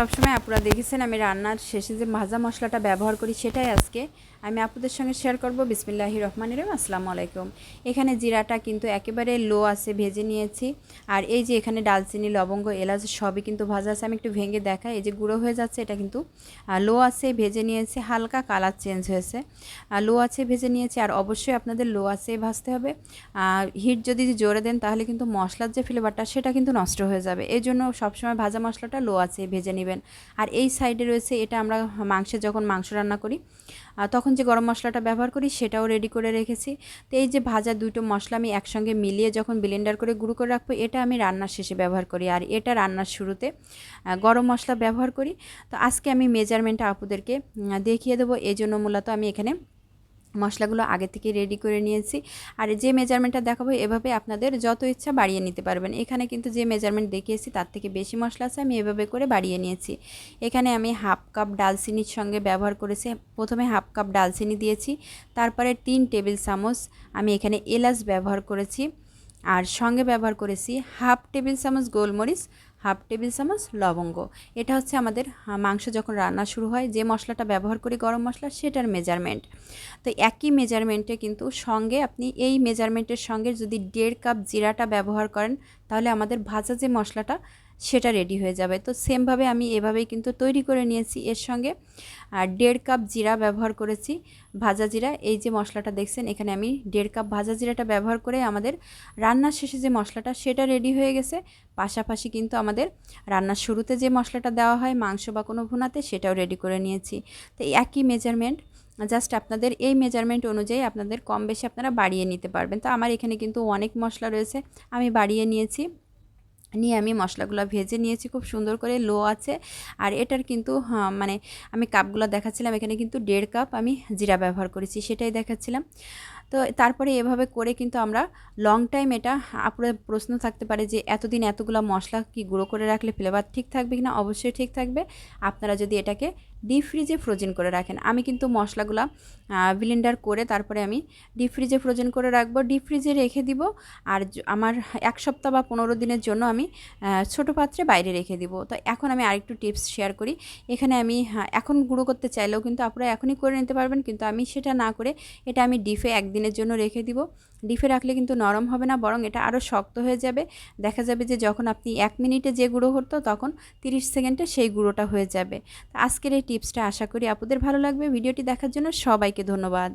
সবসময় আপুরা দেখেছেন আমি রান্নার শেষে যে ভাজা মশলাটা ব্যবহার করি সেটাই আজকে আমি আপুদের সঙ্গে শেয়ার করব। বিসমিল্লাহি রহমান রহিম, আসসালামু আলাইকুম। এখানে জিরাটা কিন্তু একেবারে লো আছে, ভেজে নিয়েছি। আর এই যে এখানে ডালচিনি, লবঙ্গ, এলাচ সবই কিন্তু ভাজা আছে, আমি একটু ভেঙে দেখাই। এই যে গুঁড়ো হয়ে যাচ্ছে, এটা কিন্তু লো আছে, ভেজে নিয়েছি, হালকা কালার চেঞ্জ হয়েছে। লো আছে, ভেজে নিয়েছি, আর অবশ্যই আপনাদের লো আছে ভাজতে হবে। আর হিট যদি জোরে দেন, তাহলে কিন্তু মশলার যে ফ্লেভারটা সেটা কিন্তু নষ্ট হয়ে যাবে। এই জন্য সবসময় ভাজা মশলাটা লো আছে, ভেজে নেবেন আর এই সাইডে রয়েছে, এটা আমরা মাংসে যখন মাংস রান্না করি তখন যে গরম মশলাটা ব্যবহার করি, সেটাও রেডি করে রেখেছি। তো এই যে ভাজা দুটো মশলা আমি একসঙ্গে মিলিয়ে যখন ব্লেন্ডার করে গুঁড়ো করে রাখব, এটা আমি রান্নার শেষে ব্যবহার করি। আর এটা রান্নার শুরুতে গরম মশলা ব্যবহার করি। তো আজকে আমি মেজারমেন্টটা আপুদেরকে দেখিয়ে দেবো এই জন্য মূলত আমি এখানে মশলাগুলো আগে থেকে রেডি করে নিয়েছি। আর যে মেজারমেন্টটা দেখাবো, এভাবে আপনাদের যত ইচ্ছা বাড়িয়ে নিতে পারবেন। এখানে কিন্তু যে মেজারমেন্ট দেখিয়েছি, তার থেকে বেশি মশলা আছে, আমি এভাবে করে বাড়িয়ে নিয়েছি। এখানে আমি হাফ কাপ ডালচিনির সঙ্গে ব্যবহার করেছি। প্রথমে হাফ কাপ ডালচিনি দিয়েছি, তারপরে তিন টেবিল চামচ আমি এখানে এলাচ ব্যবহার করেছি। আর সঙ্গে ব্যবহার করেছি হাফ টেবিল চামচ গোলমরিচ হাফ টেবিল চামচ লবঙ্গ। এটা হচ্ছে আমাদের মাংস যখন রান্না শুরু হয়, যে মশলাটা ব্যবহার করি গরম মশলা, সেটার মেজারমেন্ট তো একই মেজারমেন্টে কিন্তু সঙ্গে আপনি এই মেজারমেন্টের সঙ্গে যদি দেড় কাপ জিরাটা ব্যবহার করেন, তাহলে আমাদের ভাজা যে মশলাটা সেটা রেডি হয়ে যাবে। তো সেমভাবে আমি এভাবেই কিন্তু তৈরি করে নিয়েছি এর সঙ্গে। আর দেড় কাপ জিরা ব্যবহার করেছি, ভাজা জিরা। এই যে মশলাটা দেখছেন, এখানে আমি দেড় কাপ ভাজা জিরাটা ব্যবহার করে আমাদের রান্নার শেষে যে মশলাটা, সেটা রেডি হয়ে গেছে। পাশাপাশি কিন্তু আমাদের রান্নার শুরুতে যে মশলাটা দেওয়া হয়, মাংস বা কোনো ভুনাতে, সেটাও রেডি করে নিয়েছি। তো একই মেজারমেন্ট জাস্ট আপনাদের এই মেজারমেন্ট অনুযায়ী আপনাদের কম বেশি আপনারা বাড়িয়ে নিতে পারবেন। তো আমার এখানে কিন্তু অনেক মশলা রয়েছে, আমি বাড়িয়ে নিয়েছি। নিয়ে আমি মশলাগুলো ভেজে নিয়েছি, খুব সুন্দর করে লো আছে। আর এটার কিন্তু মানে আমি কাপগুলো দেখাচ্ছিলাম, এখানে কিন্তু দেড় কাপ আমি জিরা ব্যবহার করেছি, সেটাই দেখাচ্ছিলাম। তো তারপরে এভাবে করে কিন্তু আমরা লং টাইম এটা আপনার প্রশ্ন থাকতে পারে যে, এতদিন এতগুলো মশলা কি গুঁড়ো করে রাখলে ফ্লেভার ঠিক থাকবে কি না অবশ্যই ঠিক থাকবে। আপনারা যদি এটাকে ডিপ ফ্রিজে ফ্রোজেন করে রাখেন। আমি কিন্তু মশলাগুলো ব্লেন্ডার করে তারপরে আমি ডিপ ফ্রিজে ফ্রোজেন করে রাখব। ডিপ ফ্রিজে রেখে দিব আর আমার এক সপ্তাহ বা পনেরো দিনের জন্য আমি ছোটো পাত্রে বাইরে রেখে দিব। তো এখন আমি আরেকটু টিপস শেয়ার করি। এখানে আমি এখন গুঁড়ো করতে চাইলেও কিন্তু আপনারা এখনই করে নিতে পারবেন, কিন্তু আমি সেটা না করে এটা আমি ডিফে একদিনের জন্য রেখে দিব। ডিফে রাখলে কিন্তু নরম হবে না, বরং এটা আরও শক্ত হয়ে যাবে। দেখা যাবে যে যখন আপনি এক মিনিটে যে গুঁড়ো করতো তখন 30 সেকেন্ডে সেই গুঁড়োটা হয়ে যাবে। আজকের এই টিপসটা আশা করি আপনাদের ভালো লাগবে। ভিডিওটি দেখার জন্য সবাইকে ধন্যবাদ।